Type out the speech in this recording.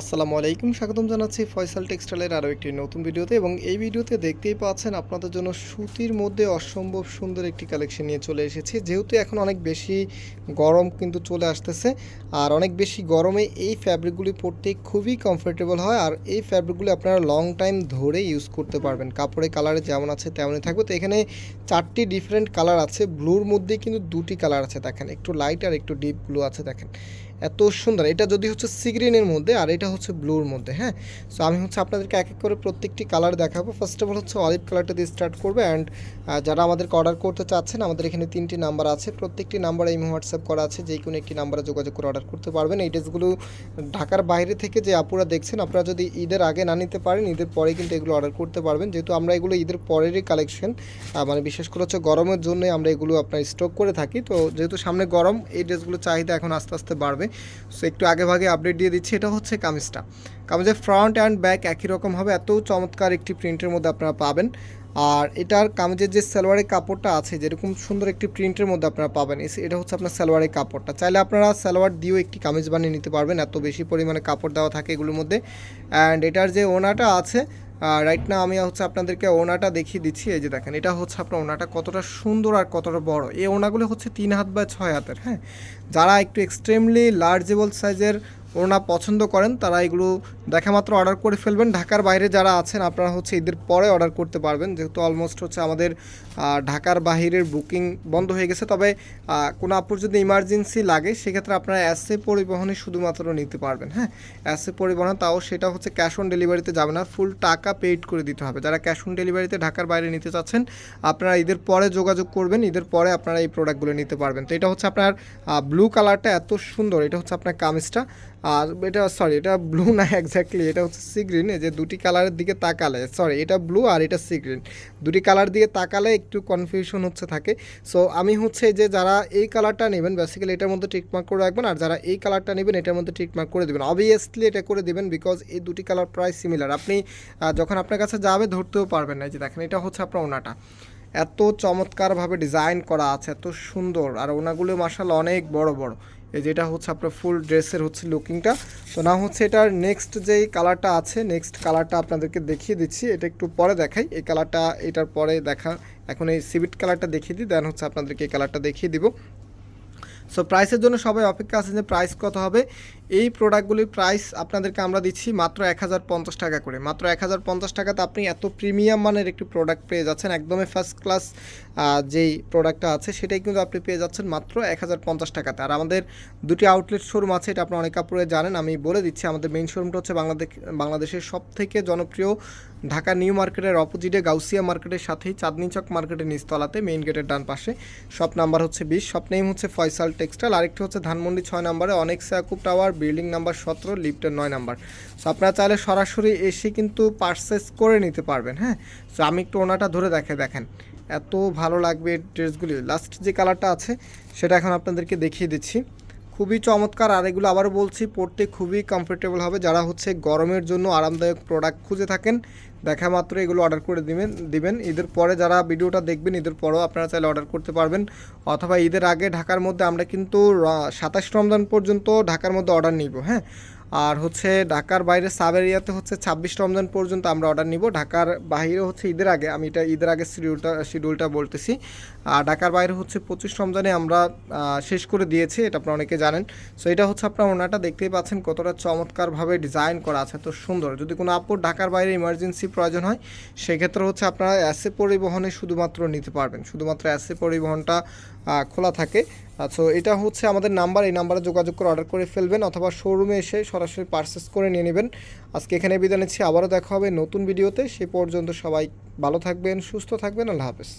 আসসালামু আলাইকুম, স্বাগতম জানাচ্ছি ফয়সাল টেক্সটাইলের আরও একটি নতুন ভিডিওতে এবং এই ভিডিওতে দেখতেই পাচ্ছেন আপনাদের জন্য সুতির মধ্যে অসম্ভব সুন্দর একটি কালেকশন নিয়ে চলে এসেছি। যেহেতু এখন অনেক বেশি গরম কিন্তু চলে আসতেছে আর অনেক বেশি গরমে এই ফ্যাব্রিকগুলি পরতে খুবই কমফোর্টেবল হয় আর এই ফ্যাব্রিকগুলি আপনারা লং টাইম ধরে ইউজ করতে পারবেন। কাপড়ের কালারে যেমন আছে তেমনই থাকবে। তো এখানে চারটি ডিফারেন্ট কালার আছে। ব্লুর মধ্যে কিন্তু দুটি কালার আছে দেখেন। একটু লাইট আর একটু ডিপ ব্লু আছে দেখেন। এত সুন্দর। এটা যদি হচ্ছে সিগ্রিনের মধ্যে আর এটা হচ্ছে ব্লুর মধ্যে হ্যাঁ? সো আমি হচ্ছে আপনাদেরকে এক এক করে প্রত্যেকটি কালার দেখাবো। ফার্স্ট অফ অল হচ্ছে অলিভ কালারটা দিয়ে স্টার্ট করবে অ্যান্ড যারা আমাদেরকে অর্ডার করতে চাচ্ছেন, আমাদের এখানে তিনটি নাম্বার আছে। প্রত্যেকটি নাম্বারে এই হোয়াটসঅ্যাপ করা আছে, যে কোনো একটি নাম্বারে যোগাযোগ করে অর্ডার করতে পারবেন। এই ড্রেসগুলো ঢাকার বাইরে থেকে যে আপুরা দেখছেন, আপনারা যদি ঈদের আগে না নিতে পারেন, ঈদের পরে কিন্তু এগুলো অর্ডার করতে পারবেন। যেহেতু আমরা এগুলো ঈদের পরেরই কালেকশন মানে বিশেষ করে হচ্ছে গরমের জন্যই আমরা এগুলো আপনার স্টক করে থাকি। তো যেহেতু সামনে গরম, এই ড্রেসগুলো চাহিদা এখন আস্তে আস্তে বাড়বে। সো একটু আগে ভাগে আপডেট দিয়ে দিচ্ছি। এটা হচ্ছে কামিজটা। কামিজের ফ্রন্ট অ্যান্ড ব্যাক একই রকম হবে, এত চমৎকার একটি প্রিন্টের মধ্যে আপনারা পাবেন। আর এটার কামিজের যে সালোয়ারের কাপড়টা আছে, যেরকম সুন্দর একটি প্রিন্টের মধ্যে আপনারা পাবেন এটা হচ্ছে আপনার সালোয়ারের কাপড়টা। চাইলে আপনারা সালোয়ার দিয়েও একটি কামিজ বানিয়ে নিতে পারবেন, এত বেশি পরিমাণে কাপড় দেওয়া থাকে এগুলোর মধ্যে। অ্যান্ড এটার যে ওনাটা আছে রাইট না আমি হচ্ছে আপনাদেরকে ওনাটা দেখিয়ে দিচ্ছি, এই যে দেখেন, এটা হচ্ছে আপনার ওনাটা কতটা সুন্দর আর কতটা বড়। এই ওনাগুলো হচ্ছে তিন হাত বা ছয় হাতের হ্যাঁ? যারা একটু এক্সট্রিমলি লার্জেবল সাইজের ওনা পছন্দ করেন, তারা এগুলো দেখা মাত্র অর্ডার করে ফেলবেন। ঢাকার বাইরে যারা আছেন, আপনারা হচ্ছে ঈদের পরে অর্ডার করতে পারবেন। যেহেতু অলমোস্ট হচ্ছে আমাদের ঢাকার বাহিরের বুকিং বন্ধ হয়ে গেছে। তবে কোনো আপুর যদি ইমার্জেন্সি লাগে, সেক্ষেত্রে আপনারা অ্যাসে পরিবহনে শুধুমাত্র নিতে পারবেন হ্যাঁ? অ্যাসে পরিবহন তাও সেটা হচ্ছে ক্যাশ অন ডেলিভারিতে যাবে না ফুল টাকা পেইড করে দিতে হবে। যারা ক্যাশ অন ডেলিভারিতে ঢাকার বাইরে নিতে চাচ্ছেন, আপনারা ঈদের পরে যোগাযোগ করবেন, ঈদের পরে আপনারা এই প্রোডাক্টগুলো নিতে পারবেন। তো এটা হচ্ছে আপনার ব্লু কালারটা এত সুন্দর, এটা হচ্ছে আপনার কামিজটা। আর এটা সরি এটা ব্লু না এক্স্যাক্টলি এটা হচ্ছে সি গ্রিন যে দুটি কালারের দিকে তাকালে সরি এটা ব্লু আর এটা সি গ্রিন দুটি কালার দিয়ে তাকালে একটু কনফিউশন হচ্ছে থাকে। সো আমি হচ্ছে যে যারা এই কালারটা নেবেন বেসিক্যালি এটার মধ্যে টিকমার্ক করে রাখবেন, আর যারা এই কালারটা নেবেন, এটার মধ্যে টিকমার্ক করে দেবেন। অবভিয়াসলি এটা করে দেবেন বিকজ এই দুটি কালার প্রায় সিমিলার আপনি যখন আপনার কাছে যাবে, ধরতেও পারবেন না। যে দেখেন, এটা হচ্ছে আপনার ওনাটা। এত চমৎকারভাবে ডিজাইন করা আছে, এত সুন্দর। আর ওনাগুলো মার্শাল অনেক বড় বড়। এই যেটা হচ্ছে আপনার ফুল ড্রেসের হচ্ছে লুকিংটা। তো না হচ্ছে এটার নেক্সট যেই কালারটা আছে নেক্সট কালারটা আপনাদেরকে দেখিয়ে দিচ্ছি, এটা একটু পরে দেখাই। এই কালারটা এটার পরে দেখা, এখন এই সিভিট কালারটা দেখিয়ে দিই দেন হচ্ছে আপনাদেরকে এই কালারটা দেখিয়ে দিব। সো প্রাইসের জন্য সবাই অপেক্ষা আছে যে প্রাইস কত হবে। এই প্রোডাক্টগুলির প্রাইস আপনাদেরকে আমরা দিচ্ছি মাত্র এক হাজার পঞ্চাশ টাকা করে। মাত্র এক হাজার পঞ্চাশ টাকাতে আপনি এত প্রিমিয়াম মানের একটি প্রোডাক্ট পেয়ে যাচ্ছেন, একদমই ফার্স্ট ক্লাস যেই প্রোডাক্টটা আছে, সেটাই কিন্তু আপনি পেয়ে যাচ্ছেন মাত্র এক হাজার পঞ্চাশ টাকাতে। আর আমাদের দুটি আউটলেট শোরুম আছে, এটা আপনার অনেক কাপড়ে জানেন, আমি বলে দিচ্ছি, আমাদের মেইন শোরুমটা হচ্ছে বাংলাদেশ বাংলাদেশের সব থেকে জনপ্রিয় ঢাকা নিউ মার্কেটের অপোজিটে গাউসিয়া মার্কেটের সাথেই চাঁদনি চক মার্কেটের নিচতলাতে মেইন গেটের ডান পাশে। শপ নাম্বার হচ্ছে বিশ শপ নেম হচ্ছে ফয়সাল টেক্সটাইল আরেকটি হচ্ছে ধানমন্ডি ছয় নাম্বারে অনেক সাকুব টাওয়ার বিল্ডিং নাম্বার সতেরো লিফটের নয় নাম্বার সো আপনারা চাইলে সরাসরি এসে কিন্তু পারচেস করে নিতে পারবেন হ্যাঁ? সো আমি একটু ওনাটা ধরে দেখে দেখেন। এত ভালো লাগবে ড্রেসগুলি লাস্ট যে কালারটা আছে, সেটা এখন আপনাদেরকে দেখিয়ে দিচ্ছি। খুবই চমৎকার, আর এগুলো আবার বলছি, পড়তে খুবই কমফোর্টেবল হবে। যারা হচ্ছে গরমের জন্য আরামদায়ক প্রোডাক্ট খুঁজে থাকেন, দেখা মাত্র এগুলো অর্ডার করে দিবেন দিবেন। ঈদের পরে যারা ভিডিওটা দেখবেন, ঈদের পরেও আপনারা চাইলে অর্ডার করতে পারবেন। অথবা ঈদের আগে ঢাকার মধ্যে আমরা কিন্তু সাতাশ রমজান পর্যন্ত ঢাকার মধ্যে অর্ডার নিব হ্যাঁ? আর হচ্ছে ঢাকার বাইরে সাব এরিয়াতে হচ্ছে ছাব্বিশ রমজান পর্যন্ত আমরা অর্ডার নিব। ঢাকার বাইরে হচ্ছে ঈদের আগে, আমি এটা ঈদের আগে শিডিউলটা শিডিউলটা বলতেছি। আর ঢাকার বাইরে হচ্ছে পঁচিশ রমজানে আমরা শেষ করে দিয়েছি, এটা আপনারা অনেকে জানেন। সো এটা হচ্ছে আপনার ওনাটা দেখতেই পাচ্ছেন কতটা চমৎকারভাবে ডিজাইন করা আছে তো সুন্দর। যদি কোনো আপুর ঢাকার বাইরে ইমার্জেন্সি প্রয়োজন হয়, সেক্ষেত্রে হচ্ছে আপনারা অ্যাসে পরিবহনে শুধুমাত্র নিতে পারবেন। শুধুমাত্র অ্যাসে পরিবহনটা খোলা থাকে। আচ্ছা এটা হচ্ছে আমাদের নাম্বার এই নাম্বারে যোগাযোগ করে অর্ডার করে ফেলবেন অথবা শোরুমে এসে সরাসরি পারচেস করে নিয়ে নেবেন। আজকে এখানে বিদায় নিচ্ছি। আবারও দেখা হবে নতুন ভিডিওতে সে পর্যন্ত সবাই ভালো থাকবেন, সুস্থ থাকবেন। আল্লাহ হাফেজ।